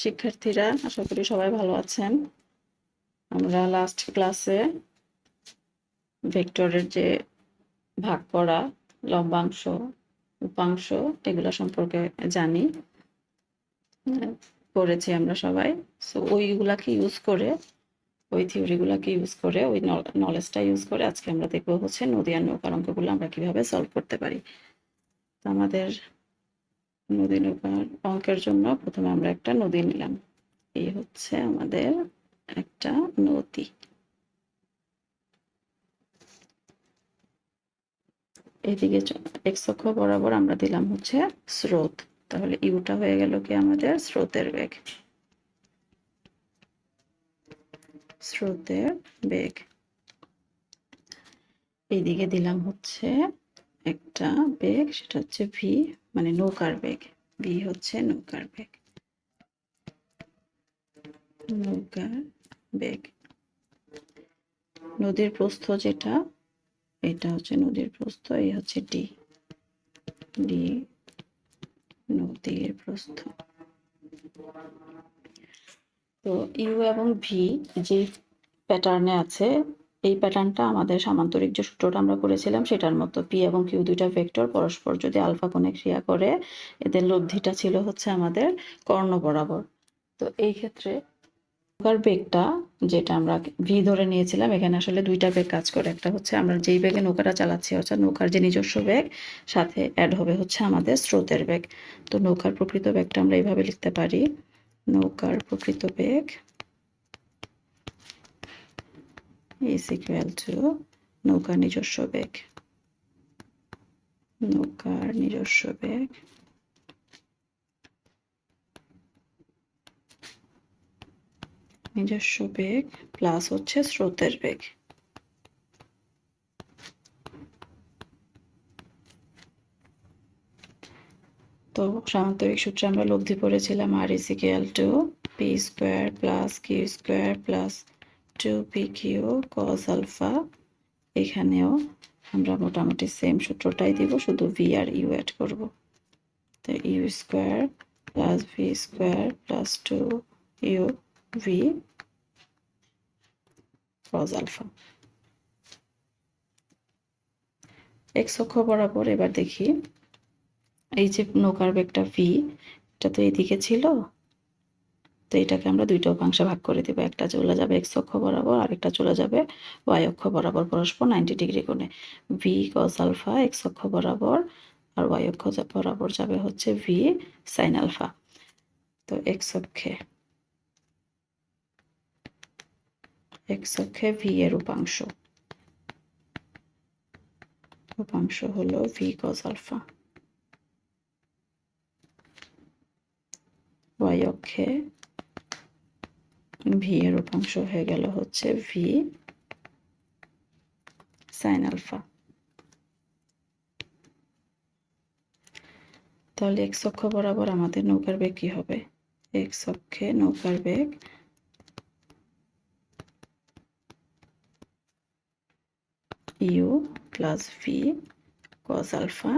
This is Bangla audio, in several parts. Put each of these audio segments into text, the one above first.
শিক্ষার্থীরা, আশা করি সবাই ভালো আছেন। আমরা লাস্ট ক্লাসে ভেক্টরের যে ভাগ করা, লম্বাংশ, উপাংশ, এগুলো সম্পর্কে জানি। করেছি আমরা সবাই। সো ওইগুলাকে ইউজ করে, ওই থিওরিগুলোকে ইউজ করে, ওই নলেজটা ইউজ করে আজকে আমরা দেখব হচ্ছে নদী আর নৌকার অঙ্কগুলো আমরা কীভাবে সলভ করতে পারি। তো আমাদের নদী অঙ্কের জন্য প্রথমে আমরা একটা নদী নিলাম। এই হচ্ছে আমাদের একটা নদী। এদিকে এক্স অক্ষ বরাবর আমরা দিলাম হচ্ছে স্রোত। তাহলে ইউটা হয়ে গেল কি আমাদের স্রোতের বেগ। স্রোতের বেগ। এইদিকে দিলাম হচ্ছে একটা বেগ সেটা হচ্ছে ভি মানে নৌকার বেগ ভি হচ্ছে নৌকার বেগ নৌকার বেগ নদীর প্রস্থ যেটা, এটা হচ্ছে নদীর প্রস্থ, এই হচ্ছে ডি ডি নদীর প্রস্থ। তো ইউ এবং ভি যে প্যাটার্নে আছে এই প্যাটার্নটা আমাদের সামান্তরিক যে সূত্রটা আমরা করেছিলাম, সেটার মতো পি এবং কিউ দুইটা ভেক্টর পরস্পর যদি আলফা কোণে ক্রিয়া করে, এদের লব্ধিটা ছিল হচ্ছে আমাদের কর্ণ বরাবর। তো এই ক্ষেত্রে নৌকার বেগটা যেটা আমরা ভি ধরে নিয়েছিলাম, এখানে আসলে দুইটা বেগ কাজ করে। একটা হচ্ছে আমরা যেই বেগে নৌকাটা চালাচ্ছি, অর্থাৎ নৌকার যে নিজস্ব বেগ, সাথে অ্যাড হবে হচ্ছে আমাদের স্রোতের বেগ। তো নৌকার প্রকৃত বেগটা আমরা এইভাবে লিখতে পারি। নৌকার প্রকৃত বেগ is equal to নৌকার নিজস্ব বেগ। নৌকার নিজস্ব বেগ। নিজস্ব বেগ প্লাস হচ্ছে স্রোতের বেগ। তো সামান্তরিক সূত্রে আমরা লব্ধি পড়েছিলাম R is equal to P square plus Q square plus two P Q cos alpha এখানেও আমরা মোটামুটি সেম সূত্রটাই দিব, শুধু ভি আর ইউ অ্যাড করব। তো U square plus V square plus two U V cos alpha X অক্ষ বরাবর এবার দেখি, এই যে নৌকার বেগটা ভি এটা তো এদিকে ছিল? তো এটাকে আমরা দুইটা উপাংশে ভাগ করে দেবো। একটা চলে যাবে এক্স অক্ষ বরাবর, আরেকটা চলে যাবে ওয়াই অক্ষ বরাবর পরস্পর নাইনটি ডিগ্রি কোণে। ভি কস আলফা এক্স অক্ষ বরাবর আর ওয়াই অক্ষ বরাবর যাবে হচ্ছে ভি সাইন আলফা তো এক্স অক্ষে এক্স অক্ষে ভি এর উপাংশ উপাংশ হলো ভি কস আলফা ওয়াই অক্ষে ভি এর উপাংশ হয়ে গেল হচ্ছে ভি সাইন আলফা তাহলে এক্স অক্ষ বরাবর আমাদের নৌকার বেগ কি হবে? এক্স অক্ষে নৌকার বেগ U plus V cos alpha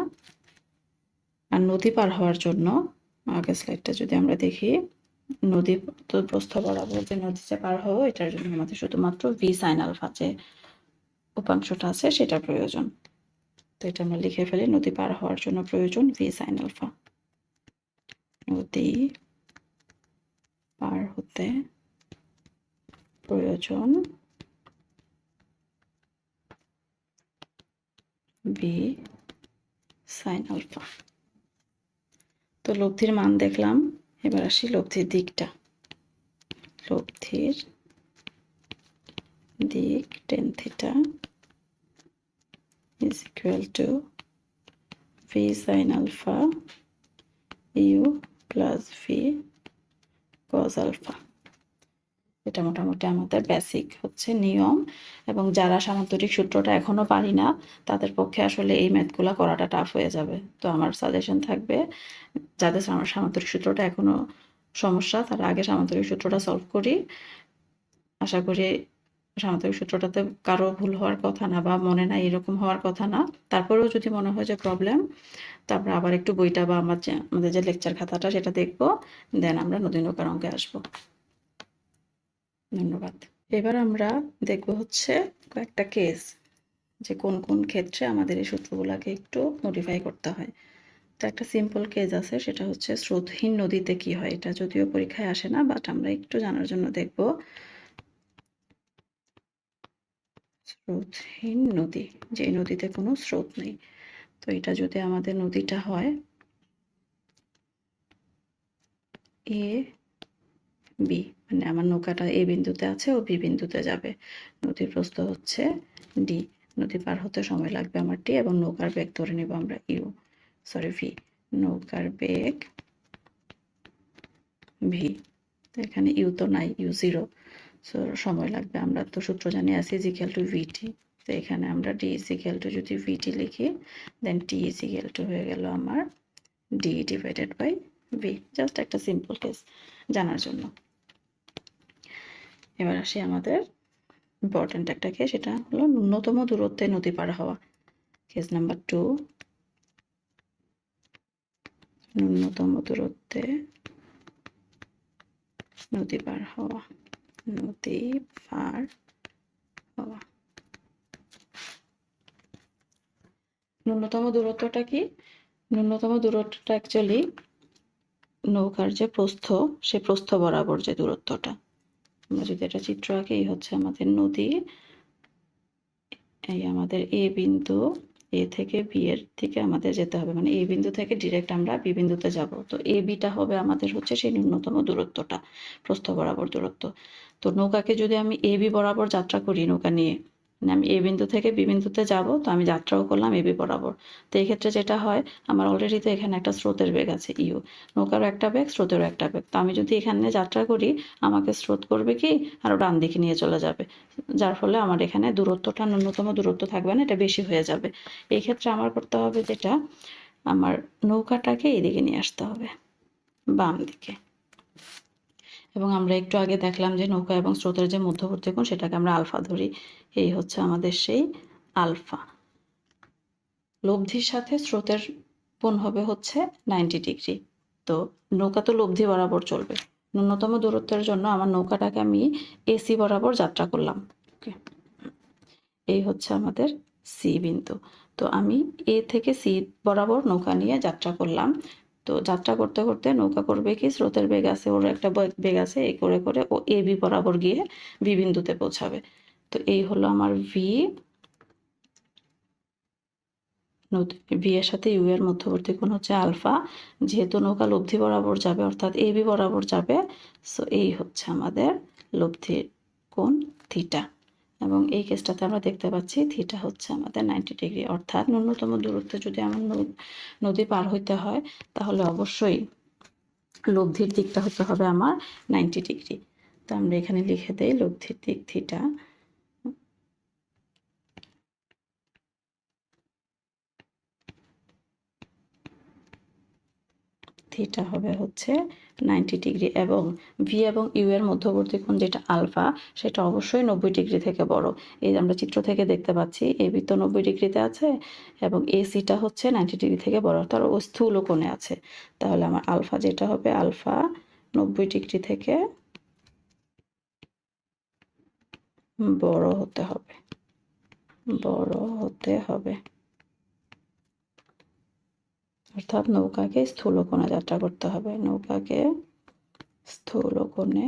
আর নদী পার হওয়ার জন্য, আগের স্লাইডটা যদি আমরা দেখি নদী প্রস্থ বরাবর যে নদীতে পার হব, এটার জন্য আমাদের শুধুমাত্র ভি সাইন আলফা যে উপাংশটা আছে সেটা প্রয়োজন। তো এটা আমরা লিখে ফেলি, নদী পার হওয়ার জন্য প্রয়োজন ভি সাইন আলফা নদী পার হতে প্রয়োজন ভি সাইন আলফা তো লব্ধির মান দেখলাম। এবার আসি লব্ধির দিকটা। লব্ধির দিক tan theta is equal to V sine alpha U plus V cos alpha এটা মোটামুটি আমাদের বেসিক হচ্ছে নিয়ম এবং যারা সামান্তরিক সূত্রটা এখনও পারি না, তাদের পক্ষে আসলে এই ম্যাথগুলো করাটা টাফ হয়ে যাবে। তো আমার সাজেশন থাকবে, যাদের আমার সামান্তরিক সূত্রটা এখনও সমস্যা, তারা আগে সামান্তরিক সূত্রটা সলভ করি। আশা করি সামান্তরিক সূত্রটাতে কারও ভুল হওয়ার কথা না বা মনে নাই এরকম হওয়ার কথা না। তারপরেও যদি মনে হয় যে প্রবলেম তারপর আবার একটু বইটা বা আমার যে, আমাদের যে লেকচার খাতাটা সেটা দেখব দেন আমরা নদী নৌকার অঙ্কে আসব। ধন্যবাদ। এবার আমরা দেখব হচ্ছে কয়েকটা কেস যে কোন কোন ক্ষেত্রে আমাদের এই সূত্রগুলোকে একটু মডিফাই করতে হয়। তো একটা সিম্পল কেস আছে, সেটা হচ্ছে স্রোতহীন নদীতে কি হয়? এটা যদিও পরীক্ষায় আসে না বাট আমরা একটু জানার জন্য দেখব। স্রোতহীন নদী, যে নদীতে কোনো স্রোত নেই। তো এটা যদি আমাদের নদীটা হয়, এ বি মানে আমার নৌকাটা এ বিন্দুতে আছে, ও বি বিন্দুতে যাবে। নদীর প্রস্থ হচ্ছে ডি, নদী পার হতে সময় লাগবে আমার টি এবং নৌকার বেগ ধরে নিব আমরা ইউ সরি ভি। নৌকার বেগ ভি, এখানে ইউ তো নাই, ইউ জিরো। সো সময় লাগবে আমরা তো সূত্র জানি আছে ইজিক্যাল টু ভিটি তো এখানে আমরা ডি ইজিক্যাল টু যদি ভিটি লিখি দেন টি ইজিক্যাল টু হয়ে গেল আমার D divided by V just একটা সিম্পল কেস জানার জন্য। এবার আসি আমাদের ইম্পর্ট্যান্ট একটা কেস সেটা হলো ন্যূনতম দূরত্বে নদী পার হওয়া। কেস নাম্বার টু ন্যূনতম দূরত্বে নদী পার হওয়া। নদী পার হওয়া। ন্যূনতম দূরত্বটা কি? ন্যূনতম দূরত্বটা অ্যাকচুয়ালি নৌকার যে প্রস্থ, সে প্রস্থ বরাবর যে দূরত্বটা। আমরা যদি এটা চিত্র আঁকি, এই হচ্ছে আমাদের নদী। এই আমাদের এ বিন্দু, এ থেকে বি এর থেকে আমাদের যেতে হবে। মানে এ বিন্দু থেকে ডিরেক্ট আমরা বি বিন্দুতে যাব। তো এ বিটা হবে আমাদের হচ্ছে সেই ন্যূনতম দূরত্বটা, প্রস্থ বরাবর দূরত্ব। তো নৌকাকে যদি আমি এ বি বরাবর যাত্রা করি নৌকা নিয়ে মানে আমি এ বিন্দু থেকে বি বিন্দুতে যাব, তো আমি যাত্রাও করলাম, এ বি বরাবর। তো এই ক্ষেত্রে যেটা হয়, আমার অলরেডি তো এখানে একটা স্রোতের বেগ আছে, ইউ। নৌকারও একটা বেগ, স্রোতেরও একটা বেগ। তো আমি যদি এখানে যাত্রা করি, আমাকে স্রোত করবে কি? আরও ডান দিকে নিয়ে চলে যাবে। যার ফলে আমার এখানে দূরত্বটা, ন্যূনতম দূরত্ব থাকবে না, এটা বেশি হয়ে যাবে। এই ক্ষেত্রে আমার করতে হবে যেটা, আমার নৌকাটাকে এদিকে নিয়ে আসতে হবে, বাম দিকে। এবং আমরা একটু আগে দেখলাম যে নৌকা এবং স্রোতের যে মধ্যবর্তী কোণ, সেটাকে আমরা আলফা ধরি। এই হচ্ছে আমাদের সেই আলফা। লব্ধির সাথে স্রোতের কোণ হবে হচ্ছে নাইনটি ডিগ্রি। তো নৌকা তো লব্ধি বরাবর চলবে। ন্যূনতম দূরত্বের জন্য আমার নৌকাটাকে আমি এসি বরাবর যাত্রা করলাম। ওকে এই হচ্ছে আমাদের সি বিন্দু। তো আমি এ থেকে সি বরাবর নৌকা নিয়ে যাত্রা করলাম। তো যাত্রা করতে করতে নৌকা করবে কি স্রোতের বেগ আছে, ওর একটা বে- বেগ আছে, এই করে করে ও এ বি বরাবর গিয়ে বি বিন্দুতে পৌঁছাবে। তো এই হলো আমার ভি ভি এর সাথে ইউ এর মধ্যবর্তী কোণ হচ্ছে আলফা। যেহেতু নৌকা লব্ধি বরাবর যাবে, অর্থাৎ এ বি বরাবর যাবে সো এই হচ্ছে আমাদের লব্ধির কোণ থিটা এবং এই কেসটাতে আমরা দেখতে পাচ্ছি থিটা হচ্ছে আমাদের নাইনটি ডিগ্রি অর্থাৎ ন্যূনতম দূরত্বে যদি আমার নদী পার হইতে হয়, তাহলে অবশ্যই লব্ধির দিকটা হতে হবে আমার নাইনটি ডিগ্রি তো আমরা এখানে লিখে দেই লব্ধির দিক থিটা থিটা হবে হচ্ছে নাইনটি ডিগ্রি এবং ভি এবং ইউ এর মধ্যবর্তী কোণ যেটা আলফা, সেটা অবশ্যই নব্বই ডিগ্রি থেকে বড়। এই আমরা চিত্র থেকে দেখতে পাচ্ছি এ বি তো নব্বই ডিগ্রিতে আছে এবং এ সিটা হচ্ছে নাইনটি ডিগ্রি থেকে বড় তার ও স্থূল কোণে আছে। তাহলে আমার আলফা যেটা হবে, আলফা নব্বই ডিগ্রি থেকে বড় হতে হবে। বড় হতে হবে। অর্থাৎ নৌকাকে স্থূল কোণে যাত্রা করতে হবে। নৌকাকে স্থূল কোণে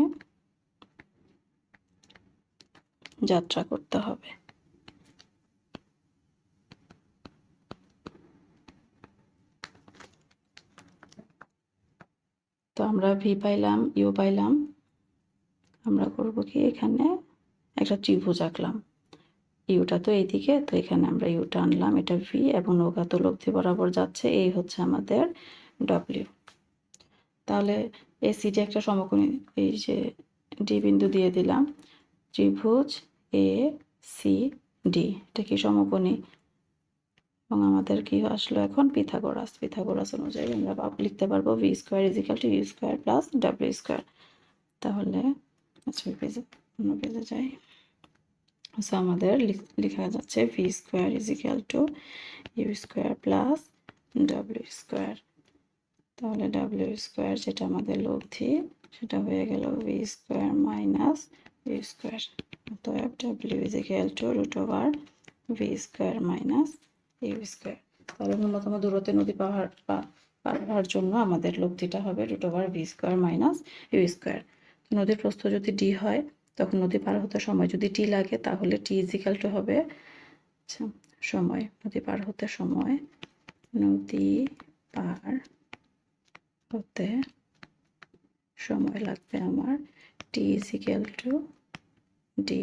যাত্রা করতে হবে। তো আমরা ভি পাইলাম ইউ পাইলাম। আমরা করব কি এখানে একটা ত্রিভুজ আঁকলাম। ইউটা তো এইদিকে, তো এখানে আমরা ইউটা আনলাম, এটা ভি এবং নৌকা তো লব্ধি বরাবর যাচ্ছে, এই হচ্ছে আমাদের ডব্লিউ তাহলে এই সিটি একটা সমকোণী, এই যে ডি বিন্দু দিয়ে দিলাম, ত্রিভুজ এ সি ডি এটা কি সমকোণী? এবং আমাদের কি আসলো এখন? পিথাগোরাস। পিথাগোরাস অনুযায়ী আমরা লিখতে পারব V square is equal to U square plus W square তাহলে আচ্ছা পেজে, অন্য পেজে যাই। আচ্ছা আমাদের লিখ- যাচ্ছে V square is equal to U square plus W square তাহলে ডাব্লিউ স্কোয়ার যেটা আমাদের লব্ধি, সেটা হয়ে গেল V square minus U square অতএব W is equal to root over V square minus U square তাহলে ন্যূনতম দূরত্বে নদী পাহাড়, পা- পার হওয়ার জন্য আমাদের লব্ধিটা হবে root over V square minus U square নদীর প্রস্থ যদি ডি হয় তখন নদী পার হতে সময় যদি টি লাগে তাহলে টি ইজিক্যাল টু হবে আচ্ছা সময়, নদী পার হতে সময় নদী পার হতে সময় লাগবে আমার T is equal to D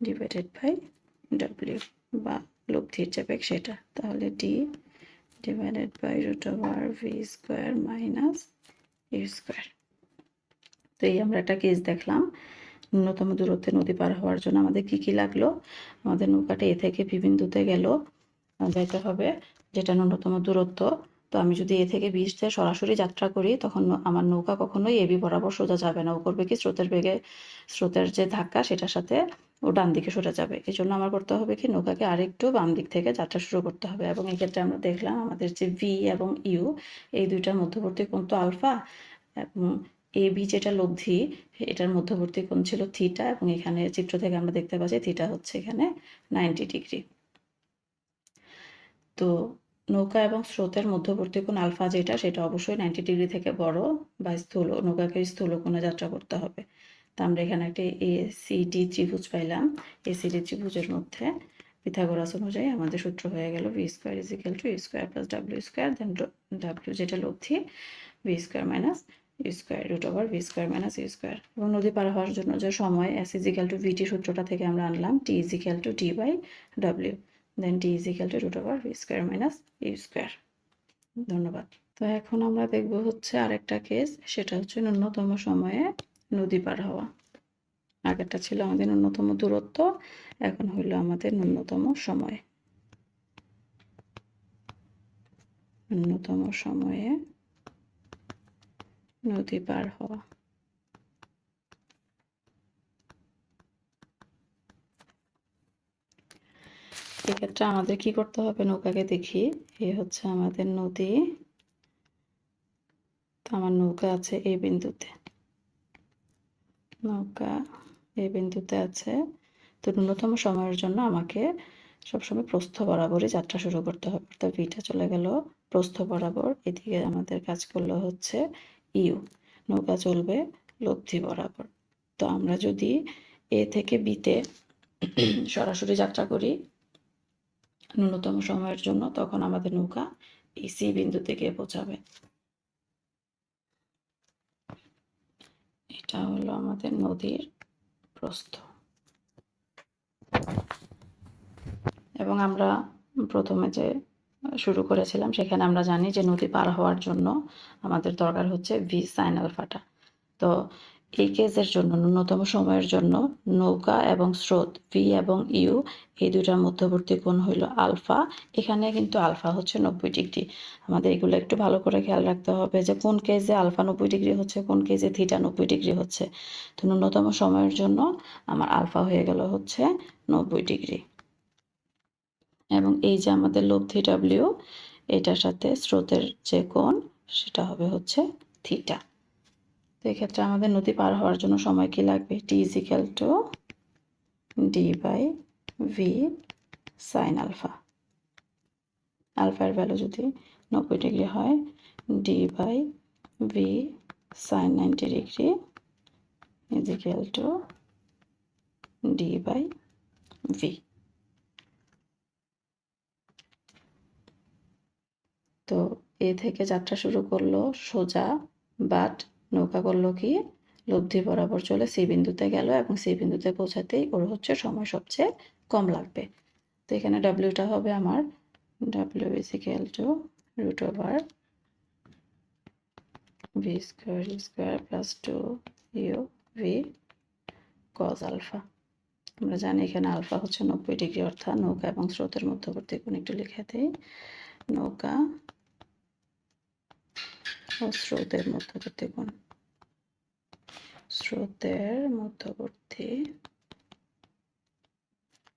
divided by W বা লব্ধির যে সেটা, তাহলে D divided by root over V square minus U square তো এই আমরা একটা কেস দেখলাম। ন্যূনতম দূরত্বে নদী পার হওয়ার জন্য আমাদের কি কি লাগল? আমাদের নৌকাটা এ থেকে বি বিন্দুতে গেল। যাইতে হবে যেটা ন্যূনতম দূরত্ব। তো আমি যদি এ থেকে বিশতে সরাসরি যাত্রা করি, তখন আমার নৌকা কখনোই এবি বরাবর সোজা যাবে না। ও করবে কি স্রোতের বেগে, স্রোতের যে ধাক্কা, সেটার সাথে ও ডান দিকে সরে যাবে। এই জন্য আমার করতে হবে কি, নৌকাকে আরেকটু বাম দিক থেকে যাত্রা শুরু করতে হবে। এবং এক্ষেত্রে আমরা দেখলাম আমাদের যে ভি এবং ইউ, এই দুইটার মধ্যবর্তী কোণ তো আলফা এবং এ বি যেটা লব্ধি, এটার মধ্যবর্তী কোণ ছিল থিটা এবং এখানে চিত্র থেকে আমরা দেখতে পাচ্ছি থিটা হচ্ছে এখানে নাইনটি ডিগ্রি তো নৌকা এবং স্রোতের মধ্যবর্তী কোণ আলফা যেটা, সেটা অবশ্যই নাইনটি ডিগ্রি থেকে বড় বা স্থূল, নৌকাকে স্থূল কোণে যাত্রা করতে হবে। তা আমরা এখানে একটা এ সি ডি ত্রিভুজ পাইলাম। এ সি ডি ত্রিভুজের মধ্যে পিথাগোরাস অনুযায়ী আমাদের সূত্র হয়ে গেল V square is equal to square plus W square then W যেটা লব্ধি V square minus square root over V square minus U square এবং নদী পার হওয়ার জন্য যে সময় এস ইজিক্যাল টু ভিটি সূত্রটা থেকে আমরা আনলাম T is equal to T by W then T is equal to root over V square minus U square ধন্যবাদ। তো এখন আমরা দেখব হচ্ছে আরেকটা কেস সেটা হচ্ছে ন্যূনতম সময়ে নদী পার হওয়া। আগেরটা ছিল আমাদের ন্যূনতম দূরত্ব, এখন হইল আমাদের ন্যূনতম সময়। ন্যূনতম সময়ে নদী পার হওয়া। এক্ষেত্রে আমাদের কি করতে হবে নৌকাকে দেখি। এ হচ্ছে আমাদের নদী। আমার নৌকা আছে এই বিন্দুতে। নৌকা এই বিন্দুতে আছে। তো ন্যূনতম সময়ের জন্য আমাকে সবসময় প্রস্থ বরাবরই যাত্রা শুরু করতে হবে। অর্থাৎ ভিটা চলে গেল প্রস্থ বরাবর। এদিকে আমাদের কাজ করল হচ্ছে ইউ। নৌকা চলবে লব্ধি বরাবর। তো আমরা যদি এ থেকে বিতে সরাসরি যাত্রা করি ন্যূনতম সময়ের জন্য, তখন আমাদের নৌকা এই সি বিন্দুতে গিয়ে পৌঁছাবে। এটা হলো আমাদের নদীর প্রস্থ। এবং আমরা প্রথমে যে শুরু করেছিলাম। সেখানে আমরা জানি যে নদী পার হওয়ার জন্য আমাদের দরকার হচ্ছে ভি সাইন আলফাটা তো এই কেসের জন্য, ন্যূনতম সময়ের জন্য নৌকা এবং স্রোত ভি এবং ইউ এই দুইটার মধ্যবর্তী কোণ হইল আলফা এখানে কিন্তু আলফা হচ্ছে নব্বই ডিগ্রি। আমাদের এগুলো একটু ভালো করে খেয়াল রাখতে হবে যে কোন কেজে আলফা নব্বই ডিগ্রি হচ্ছে, কোন কেজে থিটা নব্বই ডিগ্রি হচ্ছে। তো ন্যূনতম সময়ের জন্য আমার আলফা হয়ে গেল হচ্ছে নব্বই ডিগ্রি। এবং এই যে আমাদের লব্ধি ডাব্লিউ এটার সাথে স্রোতের যে কোণ, সেটা হবে হচ্ছে থিটা। তো এক্ষেত্রে আমাদের নদী পার হওয়ার জন্য সময় কি লাগবে? T is equal to D by V sine alpha আলফার ভ্যালু যদি নব্বই ডিগ্রি হয় D by V sine ninety degree is equal to D by V তো এ থেকে যাত্রা শুরু করল সোজা, বাট নৌকা করল কি? লব্ধি বরাবর চলে সি বিন্দুতে গেল এবং সি বিন্দুতে পৌঁছাতেই ওর হচ্ছে সময় সবচেয়ে কম লাগবে। তো এখানে ডাব্লিউটা হবে আমার W is equal to root over V square square plus two U V cos alpha আমরা জানি এখানে আলফা হচ্ছে নব্বই ডিগ্রি, অর্থাৎ নৌকা এবং স্রোতের মধ্যবর্তী কোণ একটু লিখে দিই নৌকা ও স্রোতের মধ্যবর্তী কোণ। স্রোতের মধ্যবর্তী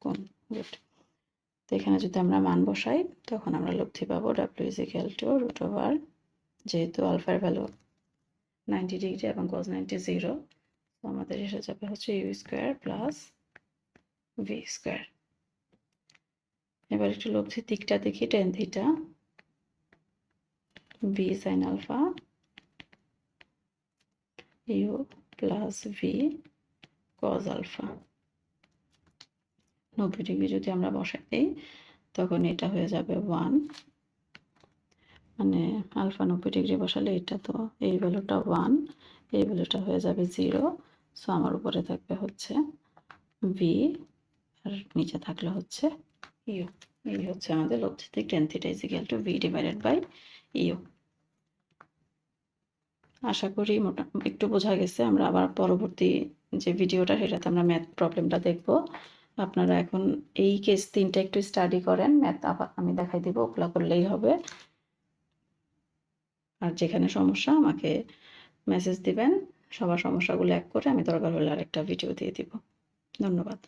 কোণ গুড তো এখানে যদি আমরা মান বসাই, তখন আমরা লব্ধি পাবো W is equal to root over যেহেতু আলফার ভ্যালু নাইনটি ডিগ্রি এবং কজ নাইনটি জিরো তো আমাদের এসে যাবে হচ্ছে U square plus V square এবার একটু লব্ধির দিকটা দেখি tan theta V sine alpha U plus V cos alpha নব্বই ডিগ্রি যদি আমরা বসাই দিই, তখন এটা হয়ে যাবে ওয়ান মানে আলফা নব্বই ডিগ্রি বসালে এটা তো এই ভ্যালুটা ওয়ান এই ভ্যালুটা হয়ে যাবে জিরো সো আমার উপরে থাকবে হচ্ছে ভি আর নিচে থাকলে হচ্ছে ইউ এই হচ্ছে আমাদের লব্ধিতে tan theta is to V divided by U আশা করি মোটা, একটু বোঝা গেছে, আমরা আবার পরবর্তী যে ভিডিওটা, সেটাতে আমরা ম্যাথ প্রবলেমটা দেখব। আপনারা এখন এই কেস তিনটা একটু স্টাডি করেন ম্যাথ আমি দেখাই দিব, ওগুলা করলেই হবে। আর যেখানে সমস্যা, আমাকে মেসেজ দিবেন, সবার সমস্যাগুলো এক করে আমি দরকার হলে আরেকটা ভিডিও দিয়ে দিব। ধন্যবাদ।